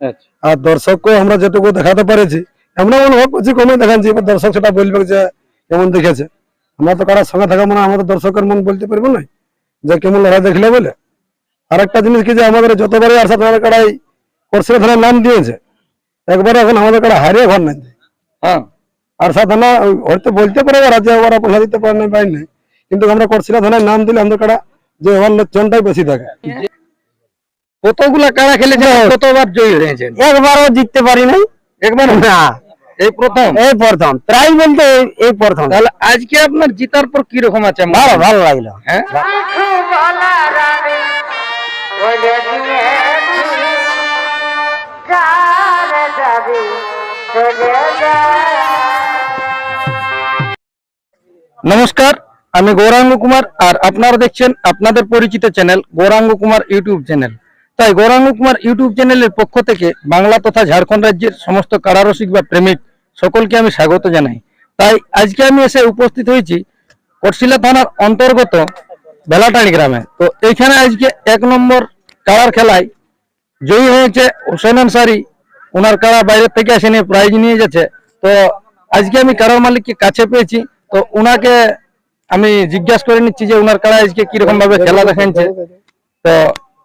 আচ্ছা। আর দর্শককে আমরা যেটুকু দেখাতে পেরেছি আমরা অনুভব করছি কমে দেখাচ্ছি এবার দর্শক সেটা বলবে যে কেমন দেখেছে। আমরা তো কারোর সঙ্গে থাকা মানে আমাদের দর্শকের মন বলতে পারব না যে কেমন লড়াই দেখলে বলে। আরেকটা জিনিস কি যে আমাদের যতবারই আসা তোমাদের কাড়াই করছে থানার নাম দিয়েছে। একবারে এখন আমাদের কাড়া হারিয়ে ঘর নাই। হ্যাঁ। আর সাধারণ হয়তো বলতে পারে ওরা যে ওরা পয়সা দিতে পারে না পাই নাই কিন্তু আমরা করছিলা থানায় নাম দিলে আমাদের কাড়া যে ওর লোকজনটাই বেশি থাকে। কতগুলা কাড়া খেলেছেন কতবার জয়ী হয়েছেন? একবারও জিততে পারি নাই। একবার না। এই প্রথম? এই প্রথম। প্রায় বলতে এই- এই প্রথম। তাহলে আজকে আপনার জিতার পর কি রকম আছে ভালো ভালো লাগল। হ্যাঁ? নমস্কার আমি গৌরাঙ্গ কুমার আর আপনারা দেখছেন আপনাদের পরিচিত channel Gauranga Kumar YouTube channel তাই গৌরাঙ্গ কুমার ইউটিউব চ্যানেলের পক্ষ থেকে বাংলা তথা ঝাড়খণ্ড রাজ্যের সমস্ত কারারসিক বা প্রেমিক সকলকে আমি স্বাগত জানাই। তাই আজকে আমি এসে উপস্থিত হয়েছি কটশিলা থানার অন্তর্গত বেলাটাড়ি গ্রামে। তো এইখানে আজকে এক নম্বর কারার খেলায় জয়ী হয়েছে হোসেন আনসারি ওনার কারা বাইরের থেকে এসে নিয়ে প্রাইজ নিয়ে যাচ্ছে। তো আজকে আমি কারার মালিককে কাছে পেয়েছি। তো ওনাকে আমি জিজ্ঞাসা করে নিচ্ছি যে ওনার কারা আজকে কীরকম ভাবে খেলা দেখাচ্ছে। তো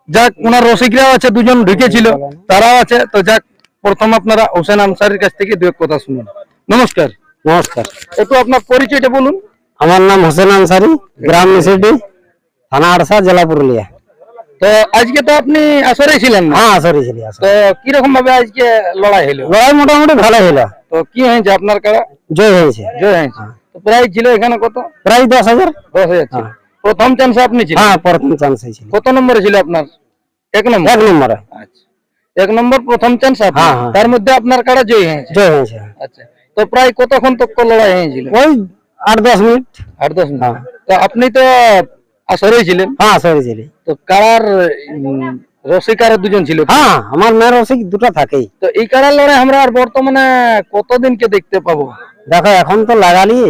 যাক ওনার রসিকরাও আছে দুজন ঢুকেছিল তারাও আছে। তো যাক প্রথম আপনারা হোসেন আনসারির কাছ থেকে দু এক কথা শুনুন। নমস্কার। নমস্কার। একটু আপনার পরিচয়টা বলুন। আমার নাম হোসেন আনসারি গ্রাম মিসিডি থানা আড়সা জেলা পুরুলিয়া। তো আজকে তো আপনি আসরেই ছিলেন হ্যাঁ সরি ছিলি তো কীরকম ভাবে আজকে লড়াই হলো? লড়াই মোটামুটি ভালো হলো। তো কি হয়েছে আপনার কারা জয় হয়েছে। জয় হয়েছে। তো প্রাইজ ছিল এখানে কত? প্রায় দশ হাজার। দশ হাজার। প্রথম চান্স আপনি ছিলেন? হ্যাঁ প্রথম চান্স হয়েছিল কত নম্বরে ছিল আপনার? এক নম্বর? এক নম্বরে। আচ্ছা। এক নম্বর প্রথম চান্স হ্যাঁ, হ্যাঁ। তার মধ্যে আপনার কারা জয় হয়েছে? জয় হয়েছে। আচ্ছা। তো প্রায় কতক্ষণ তক লড়াই হয়েছিল? ওই আট দশ মিনিট। আট দশ মিনিট। হ্যাঁ। তো আপনি তো আসরেই ছিলেন। হ্যাঁ সরি ছিলি। তো কারার উম, রসিকার দুজন ছিল? হ্যাঁ আমার মেয়ের রসিক দুটো থাকেই। তো এই কারার লড়াই আমরা আর বর্তমানে কতদিনকে দেখতে পাবো? দেখো এখন তো লাগালি।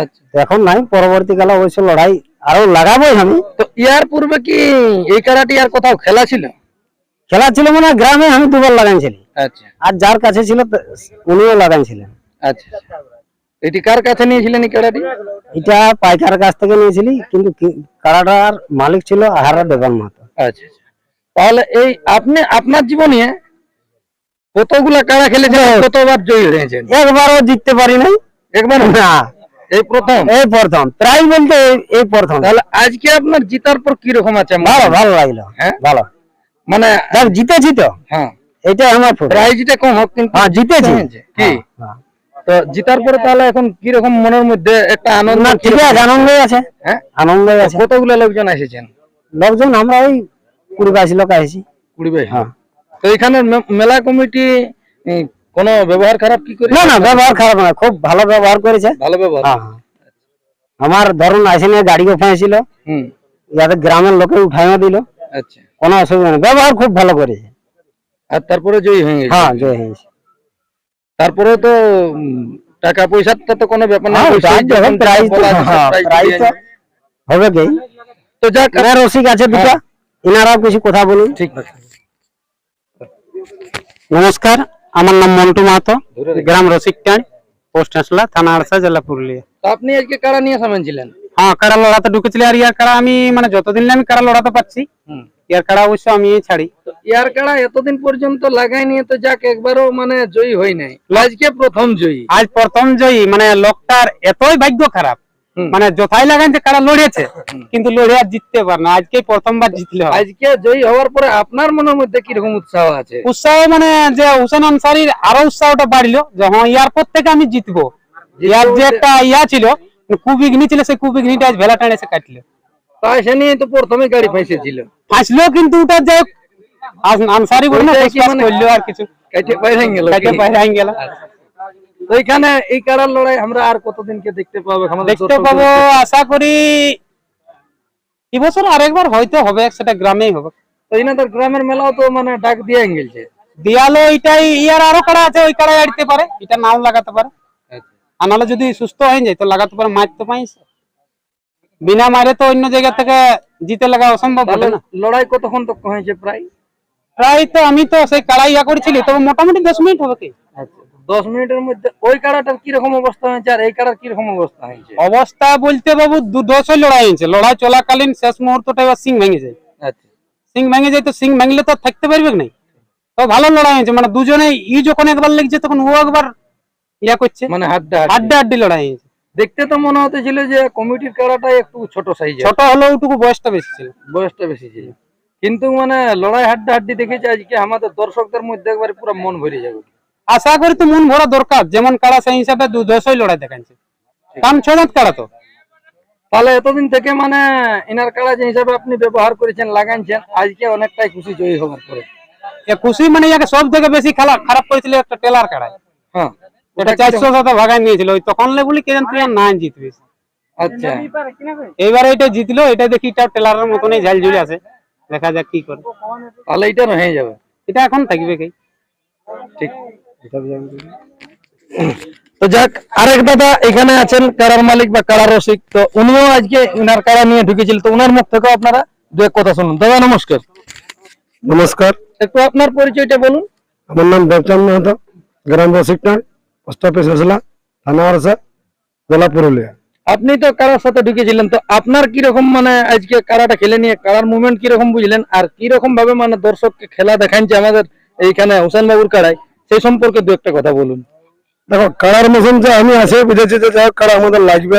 আচ্ছা। এখন নাই পরবর্তীকালে অবশ্য লড়াই আরও লাগাবোই আমি। তো ইয়ার পূর্বে কি এই কারাটি আর কোথাও খেলা ছিল? খেলা ছিল মানে গ্রামে আমি দুবার লাগাইছিলি আচ্ছা। আর যার কাছে ছিল উনিও লাগাইছিলেন আচ্ছা। এটি কার কাছে নিয়েছিলেন এই কারাটি? এটা পাইকার কাছ থেকে নিয়েছিলি কিন্তু কারাটার মালিক ছিল আহারা দেবান মাহাতো। আচ্ছা আচ্ছা। তাহলে এই আপনি আপনার জীবনে কতগুলা কারা খেলেছেন কতবার জয়ী হয়েছেন? একবারও জিততে পারি নাই। একবার না। এই প্রথম? এই প্রথম। প্রায় বলতে এই- এই প্রথম। তাহলে আজকে আপনার জিতার পর কি রকম আছে ভালো ভালো লাগল। হ্যাঁ? ভালো। মানে জিতেছি তো। হ্যাঁ। এটা আমার প্রাইজটা কম হোক কিন্তু হ্যাঁ জিতেছি। কি? হ্যাঁ, হ্যাঁ। তো জিতার পরে তাহলে এখন কি রকম মনের মধ্যে একটা আনন্দ না ঠিক আছে হ্যাঁ? আনন্দই আছে। কতগুলো লোকজন এসেছেন? লোকজন আমরা ওই কুড়ি বাইশ লোক কুড়ি বাইশ? হ্যাঁ। তো এখানে মেলা কমিটি কোনো ব্যবহার খারাপ কি করে না না ব্যবহার খারাপ না খুব ভালো ব্যবহার করেছে। ভালো ব্যবহার? হ্যাঁ হ্যাঁ। আমার ধরুন আসে নিয়ে গাড়ি উঠাইছিল হুম। যাতে গ্রামের লোকে উঠাইও দিল। আচ্ছা। কোনো অসুবিধা নেই ব্যবহার খুব ভালো করেছে। আর তারপরে জয়ী হয়ে গেছে? হ্যাঁ জয় হয়েছে তারপরে তো টাকা পয়সাটা তো কোনো ব্যাপার না প্রাইজ প্রাইজ। হবে কি? তো যাক আমার রসিক আছে দুটো। হ্যাঁ। এনারাও কিছু কথা বলুন। ঠিক আছে। নমস্কার। আমার নাম মন্টু মাহাতো। গ্রাম রসিকটান পোস্ট আসলা থানা আড়সা জেলা পুরুলিয়া। আপনি আজকে কারা নিয়ে সামিল হ্যাঁ কারা লড়াতে ঢুকেছিল আর ইয়ার কারা আমি মানে যতদিন আমি কারা লড়াতে পারছি ইয়ার কারা অবশ্য আমি ছাড়ি। ইয়ার কাড়া এতদিন পর্যন্ত লাগাই নিয়ে তো যাক একবারও মানে জয়ী হয় নাই। আজকে প্রথম জয়ী। আজ প্রথম জয়ী মানে লোকটার এতই ভাগ্য খারাপ। মানে যথাই লাগান যে কারা লড়েছে কিন্তু লড়ে আর জিততে পার না। আজকে প্রথমবার জিতলে আজকে জয়ী হওয়ার পরে আপনার মনের মধ্যে কীরকম উৎসাহ আছে? উৎসাহ মানে যে হুসেন আনসারির আরও উৎসাহটা বাড়লো যে হ্যাঁ ইয়ার পর থেকে আমি জিতবো। ইয়ার যে একটা ইয়া ছিল কুবিঘ্নি ছিল সেই কুবিঘ্নিটা আজ ভেলা টানে সে কাটলো। তাই সে নিয়ে তো প্রথমে গাড়ি ফাঁসেছিল আসলো কিন্তু ওটা যে আনসারি বলে না কি মানে- করল আর কিছু। কেটে বাইরে গেল কাজে বাইরে গেল। তো এখানে এই কারার লড়াই আমরা আর কতদিনকে দেখতে পাবো? দেখতে পাবো আশা করি এবছর আরেকবার হয়তো হবে সেটা গ্রামেই হবে। তো এনাদের গ্রামের মেলাও তো মানে ডাক দিয়ে দিয়ালো এটাই ইয়ার আরও কাড়া আছে ওই আড়তে পারে এটা নাও লাগাতে পারে। আর নাহলে যদি সুস্থ হয়ে যায় তো লাগাতে পারে মারতে পাইছে। বিনা মারে তো অন্য জায়গা থেকে জিতে লাগা অসম্ভব হবে না। লড়াই কতক্ষণ তো হয়েছে প্রায়? প্রায় তো আমি তো সেই কাড়াই ইয়া করেছিলি তবে মোটামুটি দশ মিনিট হবে কি? দশ মিনিটের মধ্যে ওই কাড়াটার কীরকম অবস্থা হয়েছে আর এই কাড়ার কীরকম অবস্থা হয়েছে? অবস্থা বলতে বাবু লড়াই হয়েছে। লড়াই চলাকালীন শেষ মুহূর্তটা এবার সিং ভেঙে যায়। আচ্ছা। সিং ভেঙে যায় তো সিং ভাঙলে তো থাকতে পারবে না তো ভালো লড়াই হয়েছে। মানে দুজনে ই যখন একবার লেগেছে তখন ও একবার ইয়া করছে। মানে হাড্ডা আড্ডা আড্ডি লড়াই হয়েছে। দেখতে তো মনে হতেছিল যে কমিটির কাড়াটা একটু ছোট সাইজের ছোট হলেও ওটুকু বয়সটা বেশি ছিল। বয়সটা বেশি ছিল। কিন্তু মানে লড়াই হাড্ডা হাড্ডি দেখেছে আজকে আমাদের দর্শকদের মধ্যে একবারে পুরো মন ভরে যাবে। আশা করি তো মন ভরা দরকার যেমন কাড়া সেই হিসাবে দু দশই লড়াই দেখাচ্ছে কারণ ছ দাঁত কাড়া তো? তাহলে এতদিন থেকে মানে ইনার কাড়া যে হিসাবে আপনি ব্যবহার করেছেন লাগাইছেন আজকে অনেকটাই খুশি জয়ী হওয়ার পরে। খুশি মানে ইয়াকে সব থেকে বেশি খেলা খারাপ করেছিল একটা টেলার কাড়াই হ্যাঁ। এটা চারশো সাথে ভাগাই নিয়েছিল। ওই তখন বলি কে জান তুই আর না জিতবি। আচ্ছা। এইবার এটা জিতলো এটা দেখি এটা টেলারের মতনই ঝাল ঝুলে আছে। দেখা যাক কি করে। তাহলে এটা হয়ে যাবে। এটা এখন থাকবে কি? ঠিক। তো যাক আরেক দাদা এখানে আছেন কারার মালিক বা কারার রসিক। তো উনিও আজকে উনার কারা নিয়ে ঢুকেছিল। তো উনার মুখ থেকেও আপনারা দু এক কথা শুনুন। দাদা নমস্কার। নমস্কার। একটু আপনার পরিচয়টা বলুন। আমার নাম দেবচাঁদ মাহাতো গ্রাম পোস্ট অফিস রসলা থানা আরসা জেলা পুরুলিয়া। আপনি তো কারার সাথে ঢুকেছিলেন। তো আপনার কি রকম মানে আজকে কারাটা খেলে নিয়ে কারার মুভমেন্ট কি রকম বুঝলেন? আর কি রকম ভাবে মানে দর্শককে খেলা দেখাচ্ছে আমাদের এইখানে হোসেন বাবুর কাড়ায়? সেই সম্পর্কে দু একটা কথা বলুন। দেখো কাড়ার মতন যে আমি আছে বুঝেছি যে যাই হোক কাড়া আমাদের লাগবে।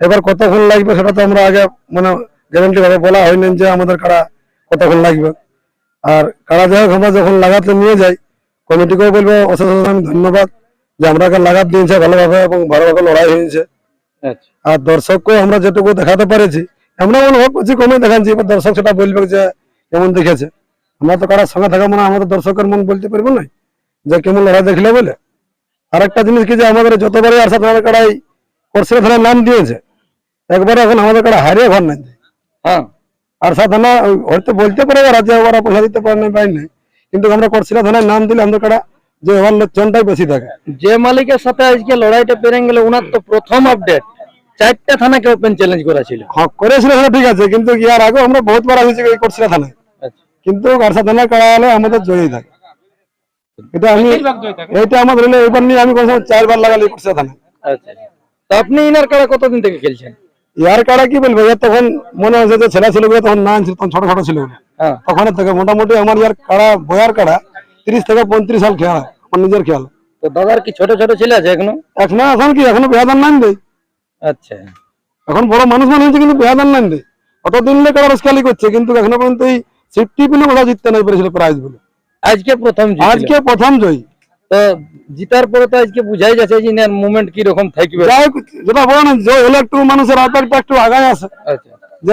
এবার কতক্ষণ লাগবে সেটা তো আমরা আগে মানে গ্যারান্টি ভাবে বলা হয়নি যে আমাদের কাড়া কতক্ষণ লাগবে। আর কাড়া যাই হোক আমরা যখন লাগাতে নিয়ে যাই কমিটিকেও বলব অশেষ আমি ধন্যবাদ যে আমরাকে লাগাত দিয়েছে ভালোভাবে এবং ভালোভাবে লড়াই হয়েছে। আচ্ছা। আর দর্শককেও আমরা যেটুকু দেখাতে পেরেছি আমরা অনুভব করছি কমে দেখাচ্ছি এবার দর্শক সেটা বলবে যে কেমন দেখেছে। আমরা তো কারোর সঙ্গে থাকা মানে আমাদের দর্শকের মন বলতে পারব না। যে কেমন লড়াই দেখলে বলে? আর একটা জিনিস কি যে আমাদের যতবারই আর সাথে কাড়াই করছে ধরে নাম দিয়েছে। একবার এখন আমাদের কাড়া হারিয়ে ঘর নাই। হ্যাঁ। আর সাথে না হয়তো বলতে পারে ওরা ওরা পয়সা দিতে পারে না পাই নাই। কিন্তু আমরা করছিলাম ধরে নাম দিলে আমাদের কাড়া যে ওভার লোকজনটাই বেশি থাকে। যে মালিকের সাথে আজকে লড়াইটা পেরে গেল ওনার তো প্রথম আপডেট চারটা থানাকে ওপেন চ্যালেঞ্জ করা ছিল হ্যাঁ করেছিল ঠিক আছে কিন্তু ইয়ার আগে আমরা বহুতবার আসেছি করছিলাম থানায়। আচ্ছা। কিন্তু গারসা থানা কাড়া হলে আমাদের জয়ী থাকে। এটা আমি এইটা আমাদের হলে এবার নিয়ে আমি কোনো চারবার লাগালি করছে থানা আচ্ছা। তো আপনি ইনার কাড়া কতদিন থেকে খেলছেন? ইয়ার কাড়া কি বলব? ইয়ার তখন মনে হচ্ছে যে ছেলে ছিল তখন না ছিল তখন ছোট ছোট ছিল হ্যাঁ। তখন থেকে মোটামুটি আমার ইয়ার কাড়া বয়ার কাড়া তিরিশ থেকে পঁয়ত্রিশ সাল খেয়াল আমার নিজের খেয়াল। তো দাদার কি ছোট ছোট ছেলে আছে এখনও? এখন এখন কি? এখনও বেহাদার নাম দেয় আচ্ছা। এখন বড় মানুষ মানে হয়েছে কিন্তু বেহাদার নাম দেয় অতদিন কাড়া রসকালি করছে কিন্তু এখনও পর্যন্ত এই সিফটি পিনে কোথাও জিততে নাই পেরেছিল প্রাইজ বলে। আজকে প্রথম আজকে প্রথম জয়ী। তো জিতার পরে তো আজকে বুঝাই যাচ্ছে যে ইনার মুভমেন্ট কি রকম থাকবে যেটা বলো না জয় হলে একটু মানুষের আবেগটা একটু আগায় আসে আচ্ছা। যে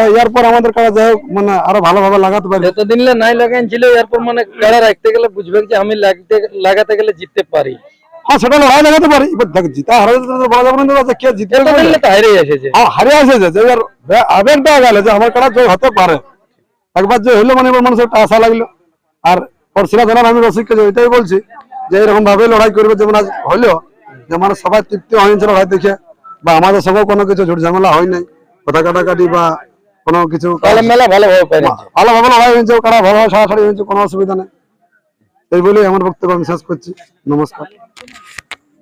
আমাদের যাই মানে আরও ভালোভাবে লাগাতে পারি। যতদিন লে নাই ছিল এরপর মানে কাড়া রাখতে গেলে বুঝবে যে আমি লাগতে লাগাতে গেলে জিততে পারি। হ্যাঁ সেটা লড়াই লাগাতে পারি। এবার দেখ জিতা হারা তো বলা যাবে না যে কে জিতে এতদিন তো হারে এসেছে। হ্যাঁ হারে আসেছে যে এবার আবেগটা গেলে যে আমার কারা জয় হতে পারে। একবার যে হইল মানে এবার মানুষের একটা আশা লাগল। আর পরশিলা জানার আমি রসিককে যে এটাই বলছি যে এরকম ভাবে লড়াই করবে যেমন আজ হইল যে মানে সবাই তৃপ্তি হয়েছে লড়াই দেখে বা আমাদের সঙ্গেও কোনো কিছু ঝুট ঝামেলা হয় নাই কথা কাটাকাটি বা কোনো কিছু ভালোভাবে লড়াই হয়েছে কারা ভালোভাবে সারাসারি হয়েছে কোনো অসুবিধা নেই। এই বলেই আমার বক্তব্য আমি শেষ করছি। নমস্কার।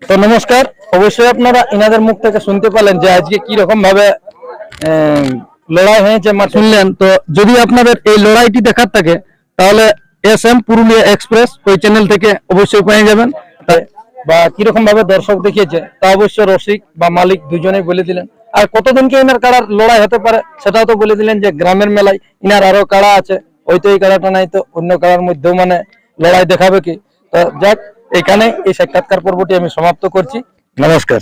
তো নমস্কার। অবশ্যই আপনারা ইনাদের মুখ থেকে শুনতে পেলেন যে আজকে কি রকম ভাবে আহ, লড়াই হয়েছে শুনলেন তো যদি আপনাদের এই লড়াইটি দেখার থাকে তাহলে এস এম পুরুলিয়া এক্সপ্রেস, ওই চ্যানেল থেকে অবশ্যই পেয়ে যাবেন। বা কীরকম ভাবে দর্শক দেখিয়েছে, তা অবশ্য রসিক বা মালিক দুজনেই বলে দিলেন। আর কতদিনকে এনার কাড়ার লড়াই হতে পারে, সেটাও তো বলে দিলেন যে গ্রামের মেলায় ইনার আরও কাড়া আছে, ওই তো এই কাড়াটা নাই তো অন্য কাড়ার মধ্যেও মানে লড়াই দেখাবে কি। তো যাক, এখানে এই সাক্ষাৎকার পর্বটি আমি সমাপ্ত করছি। নমস্কার।